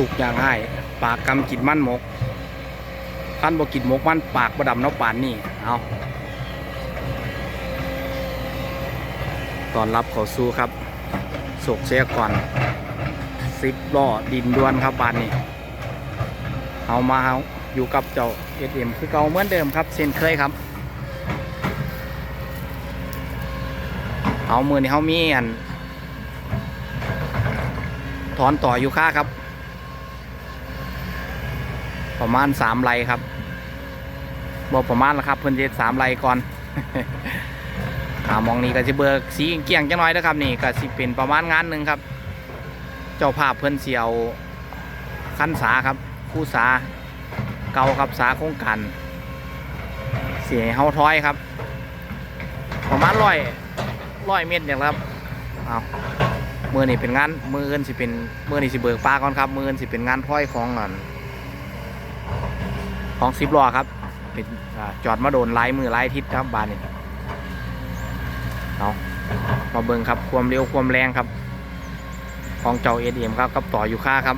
ถูกอย่างให้ปากกำกินมั่นหมกพันบ่กินหมกมั่นปากบ่ดำเนาะปานนี่เอาตอนรับเขาสู้ครับโศกเสียก่อนสิบล้อดินดวนครับปานนี่เอามาเอาอยู่กับเจ้าเอสเอ็มคือเก่าเหมือนเดิมครับเช่นเคยครับเอามือนี่เขามีอันถอนต่ออยู่ค่าครับ ประมาณสามไรครับบอกประมาณแล้วครับเพิ่นเจ็ดสามไรก่อนามองนี้ก็จะเบิกสีเกี่ยงจังน้อยนะครับนี่ก็สิเป็นประมาณงานหนึ่งครับ เจ้าภาพเพิ่นเสียวขั้นสาครับ คู่สาเก่าครับสาโครงการเสียเฮาท้อยครับ ประมาณร้อยร้อยเมตรอย่างครับเอามือนี่เป็นงานมืออื่นสิเป็นมือนี่สิเบิกปลาก่อนครับมืออื่นสิเป็นงานท้อยของอัน ของสิบล้อครับ เป็นอจอดมาโดนไล่มือไล่ทิศครับบานนี่เอามาเบิ่งครับความเร็วความแรงครับ ของเจ้าเอเอ็มครับกับต่ออยู่ค่าครับ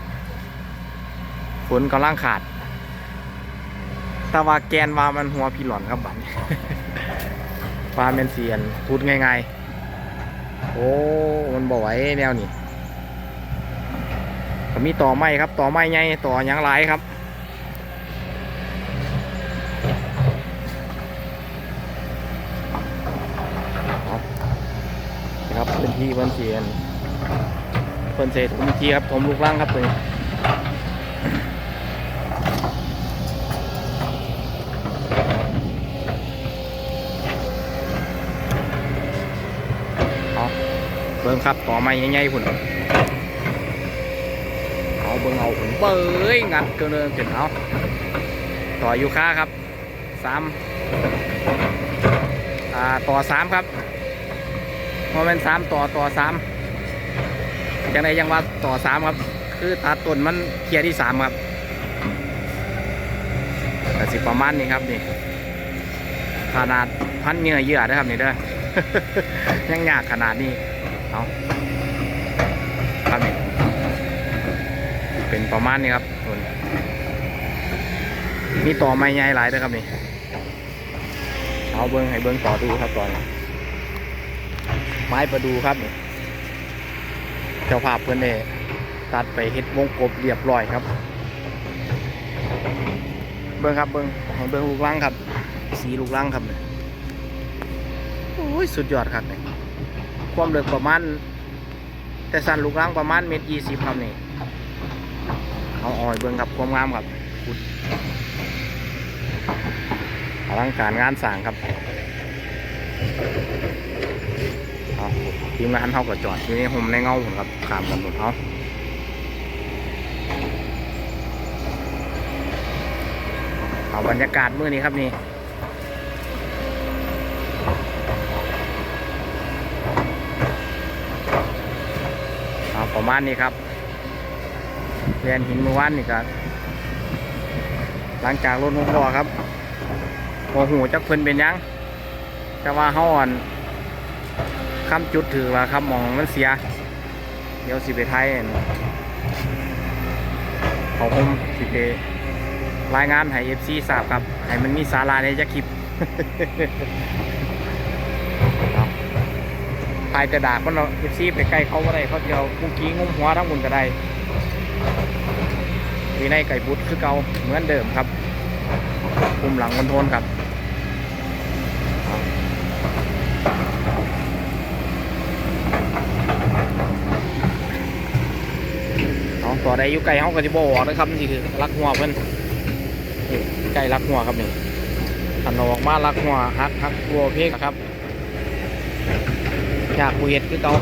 ฝนกำลังขาดต่ว่าแกนว่ามันหัวพี่หลอนครับบัดนี้ปลาเป็นเสียนพูดง่ายๆ โอ้ มันบ่ไหวแนวนี้ก็มีต่อไม้ครับ ต่อไม้ใหญ่ต่อหยังหลายครับครับพื้น ที่เพิ่นเสียนเพิ่นเศษพื้นที่ครับถมลูกล่างครับตัวนี้เอาเบิ่งครับต่อไม้ใหญ่ๆพุ่นเอาเบิ่งเอาพุ่นเบ้ยงัดเกินเลยขึ้นเอาต่ออยู่ค่าครับสามอ่าต่อสามครับ พอเป็นสามต่อต่อสามอย่างไรยังว่าต่อสามครับ คือตัดต้นมันเคลียร์ที่สามครับแต่สิประมาณนี้ครับนี่ขนาดพันเงื่อเยื่อนะครับนี่เด้อยังยากขนาดนี้เอาครับนี่เป็นประมาณนี้ครับต้นมีต่อไม้ใหญ่หลายเด้อครับนี่เอาเบิ้งให้เบิ้งต่อดูครับตอนนี้ ไม้ประดูครับเจ้าภาพเพื่อนเนี่ตัดไปเฮ็ดวงกบเรียบร้อยครับ เบิ้งครับเบิ้งให้เบิ้งลูกลังครับ สีลูกลังครับนี่โอ้ยสุดยอดครับนี่ความเลึกประมาณแต่สั้นลูกลังประมาณเมตรยี่สิบครับนี่เอาอ่อยเบิ้งครับความงามครับขุดอลังการงานสร้างครับ เอาทีมงานเขาก็จอดอยู่ในห่มในเงาผมครับขามกันหมดเขาเอาบรรยากาศมื้อนี้ครับนี่เอาประมาณนี้ครับเรียนหินเมื่อวานนี่ก็หลังจากรถหกล้อครับโอ้โหจักเพิ่นเป็นยัง แต่ว่าเฮาอ่อน คำจุดถือว่าครับมองมันเสีย เดี๋ยวสิไปไทยอั่นขอผมสิไปรายงานให้เอฟซีทราบครับให้มันมีสาระในจะคลิปเอาถ่ายแต่ดากมันเอฟซีไปใกล้เขาก็ได้เขาเดียวกุกี้งุ้มหัวทั้งหมดก็ได้มีในไก่บุตรคือเก่าเหมือนเดิมครับคุมหลังคนโทนครับ เอา ต่อได้อยู่ไกลเขาก็จะบอกนะครับนี่คือรักหัวเพิ่นนี่ไก่รักหัวครับนี่ขันออกมารักหัวฮักฮักตัวเพกครับจากกุเห็ดคือเก่า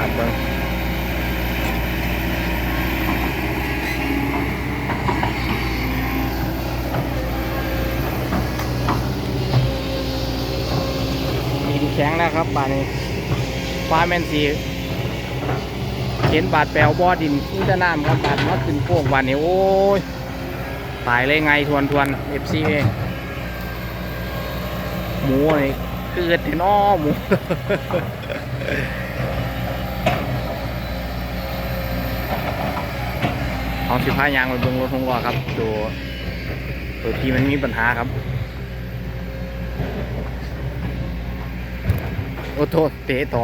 ครับเบิ้ง ข็งแล้วครับบาดนี้ ฟ้าแมนสีเห็นบาดแปลวบ่อดินอินเตน้ำครับบาดมาขึ้นโค้งบาดนี้โอ้ยตายเลยไงทวนทวนเอฟซีเองหมูนี่เกิดที่นอหมูเอาสิผ้ายางไปเบิ่งรถทงล้อครับตัวตัวที่มันมีปัญหาครับ โอ้โทษเตะต่อ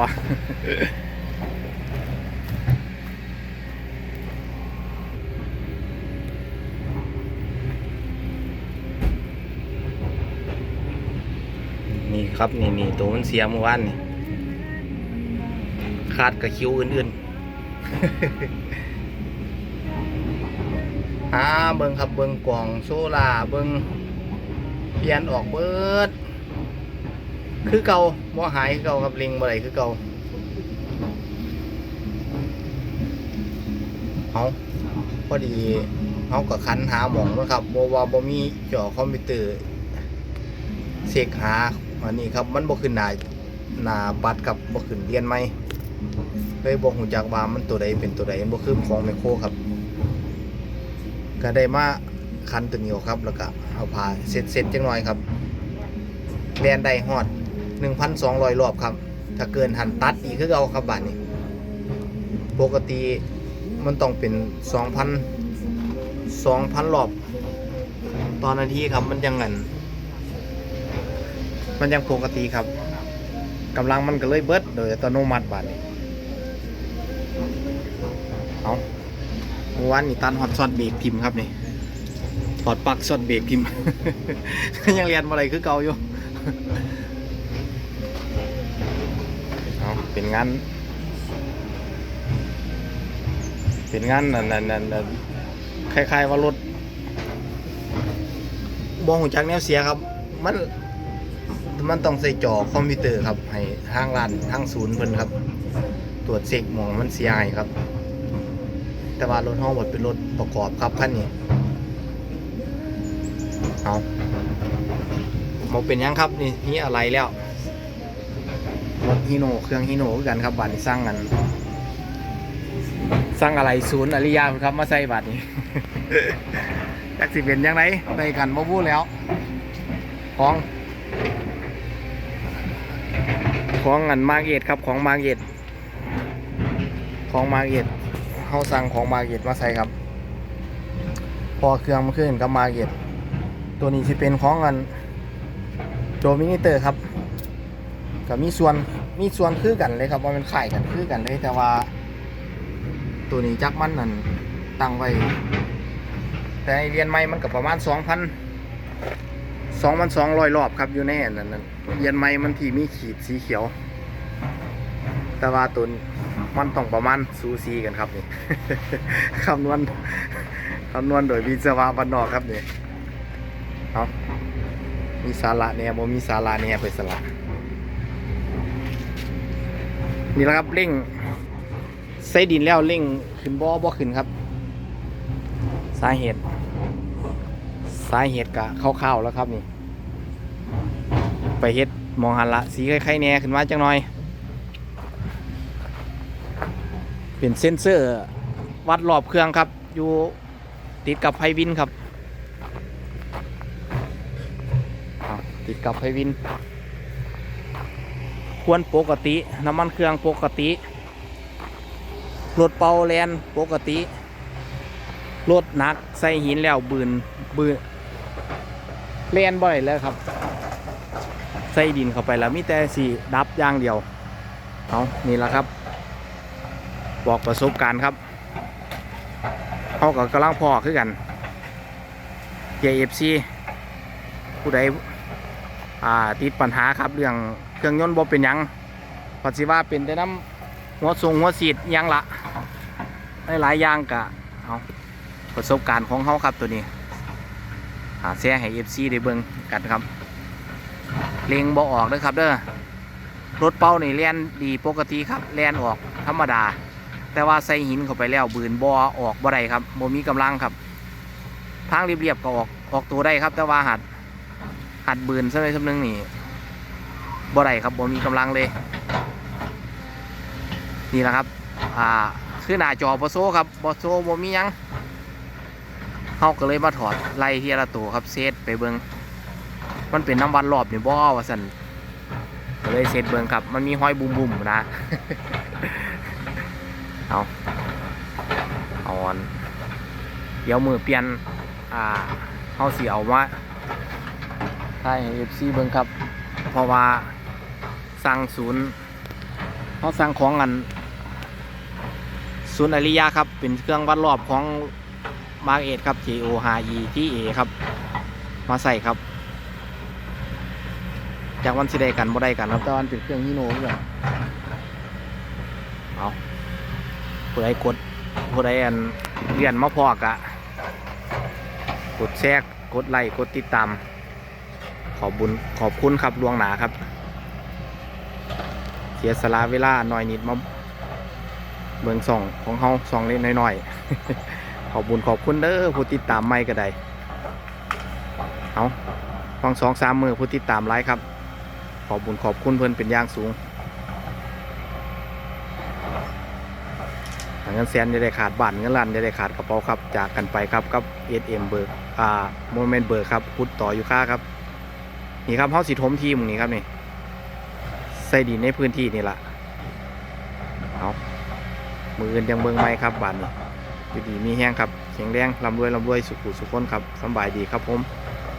นี่ครับนี่นี่ตัวมันเสียเมื่อวานนี่ขาดกับคิวอื่นๆอ่าเบิงครับเบิงกล่องโซลาเบิงเปลี่ยนออกเบิด คือเก่าบ่หายคือเก่าครับลิงบ่ได้คือเก่าเอาพอดีเอากับคันหาหมองนะครับบ่ว่าบ่มีจอคอมพิวเตอร์เสกหาอันนี้ครับมันบ่ขึ้นหน้าหน้าบัตรครับบ่ขึ้นเรียนไหมเลยบ่ฮู้จักว่ามันตัวใดเป็นตัวใดบ่คือของไมโครครับ ก็ได้มาคันตัวนี้ออกครับ แล้วก็เอาผ่าเสร็จเสร็จจังหน่อยครับแลนได้ฮอด 1,200 รอบครับ ถ้าเกินหันตัดอีกคือเอาครับบาทนี้ ปกติมันต้องเป็น 2,000 2,000 รอบตอนนาทีครับมันยังเงินมันยังปกติครับกำลังมันก็เลยเบิดโดยอัตโนมัติบาทนี้เอาวานนี่ตันฮอตซอดเบรกพิมครับนี่ถอดปลั๊กซอดเบรกพิมยังเรียนมาอะไรคือเก่าอยู่ เป็นงานเป็นงานนั่นนั่นนั่นคล้ายๆว่ารถบองหูจักแนวเสียครับ มันมันต้องใส่จอคอมพิวเตอร์ครับ ให้ทางร้านทางศูนย์เพิ่นครับ ตรวจเช็คหมองมันเสียให้ครับ แต่ว่ารถห้องหมดเป็นรถประกอบครับคันนี้เอาหมอเป็นยังครับนี่นี่อะไรแล้ว รถฮีโน่เครื่องฮีโน่กันครับบัตรสร้างกันสร้างอะไรศูนย์อริยาครับมาใส่บัตรนี้จักสิเป็นยังไงในกันมาพูดแล้วของของอันมาเกตครับของมาเกตของมาเกตเขาสั่งของมาเกตมาใส่ครับ พอเครื่องมันขึ้นกับมาเกตตัวนี้จะเป็นของอันโจมินิเตอร์ครับ ก็มีส่วนมีส่วนคือกันเลยครับว่ามันขายกันคือกันเลยแต่ว่า ตัวนี้จักมันนั่นตั้งไว้ แต่ไอเรียนใหม่มันก็ประมาณสองพันสองพันสองร้อยรอบครับอยู่ในอันนั้นนั่นเรียนใหม่มันที่มีขีดสีเขียว แต่ว่าตัวมันต้องประมาณซูซีกันครับนี่คำนวณคำนวณโดยวิศวะบ้านนอกครับนี่เอามีสาระเนี่ยบ่มีสาระเนี่ยไปสละ นี่แหละครับเร่งใส่ดินแล้วเร่งขึ้นบ่อบ่ขึ้นครับ สาเหตุ สาเหตุกะคร่าวๆแล้วครับนี่ ไปเฮ็ดมองหันละสีไข่ๆแหน่ขึ้นมาจังหน่อย เป็นเซ็นเซอร์วัดรอบเครื่องครับ อยู่ติดกับไพวินครับ ติดกับไพวิน ควรปกติ น้ำมันเครื่องปกติ รถเป่าแลนปกติ รถหนักใส่หินแล้วบืนบืนแลนบ่อยแล้วครับ ใส่ดินเข้าไปแล้วมีแต่สีดับอย่างเดียวเอานี่แหละครับ บอกประสบการณ์ครับเขากับกำลังพอคือกัน JFC ผู้ใด อ่าติดปัญหาครับเรื่องเครื่องยนต์บ่เป็นยังปัจจุบันเป็นแต่น้ำหัวทรงหัวสีดยังละหลายๆอย่างกะเอาประสบการณ์ของเขาครับตัวนี้หาแซ่ให้ FC ได้เบิ่งกันครับเลงบ่ออกเด้อครับเด้อรถเป้านี่แล่นดีปกติครับแล่นออกธรรมดา แต่ว่าใส่หินเข้าไปแล้วบืนบ่อออกบ่ได้ครับบ่มีกำลังครับ ทางเรียบๆก็ออกออกตัวได้ครับ แต่ว่าหัด หัดบืนสักหน่อยสักนึงนี่บ่ได้ครับบ่มีกำลังเลย นี่แหละครับ อ่าคือหน้าจอบอโซครับบอโซบ่มียังเฮาก็เลยมาถอดไล่เที่ละตัวครับเซตไปเบิงมันเป็นน้ำวันรอบนี่บ่ว่าสันก็เลยเซตเบิงครับ มันมีห้อยบุ่มๆนะเอาเอาอนเดี๋ยวมือเปลี่ยน อ่าเฮาสิเอามาายให้ FC เบิ่งครับ เพราะว่าสั่งศูนย์เฮาสั่งของอันศูนย์อริยะครับ เป็นเครื่องวัดรอบของมาร์เอครับ JO 5 E ที่ A ครับ มาใส่ครับ จากวันสิได้กันบ่ได้กันครับแต่วันเป็นเครื่องฮิโน่ด้วยเอาผู้ใดกดผู้ใดอันเรียนมาพอกะ กดแชร์กดไลค์กดติดตาม ขอบบุญขอบคุณครับลวงหนาครับ เสียสละเวลาหน่อยนิดมาเบิ่งส่องของเฮาส่องเล็กน้อยๆขอบบุญขอบคุณเด้อผู้ติดตามไม่ก็ได้เอาฟังสองสามมือผู้ติดตามไลค์ครับ ขอบบุญขอบคุณเพิ่อนเป็นอย่างสูงเงินแสนจะได้ขาดบ้านเงินล้านจะได้ขาดกระเป๋าครับ จากกันไปครับกับ SM เบิร์กอ่าโมเมนต์เบิร์กครับพุดต่ออยู่ค่าครับ นี่ครับเฮาสิทมทีมนี่ครับนี่ใส่ดินในพื้นที่นี่ละเอามืออื่นยังเบิ่งไม่ครับบานนี่ดีมีแห้งครับแข็งแรงลำรวยลำรวยสุขุสุขคนครับสบายดีครับผม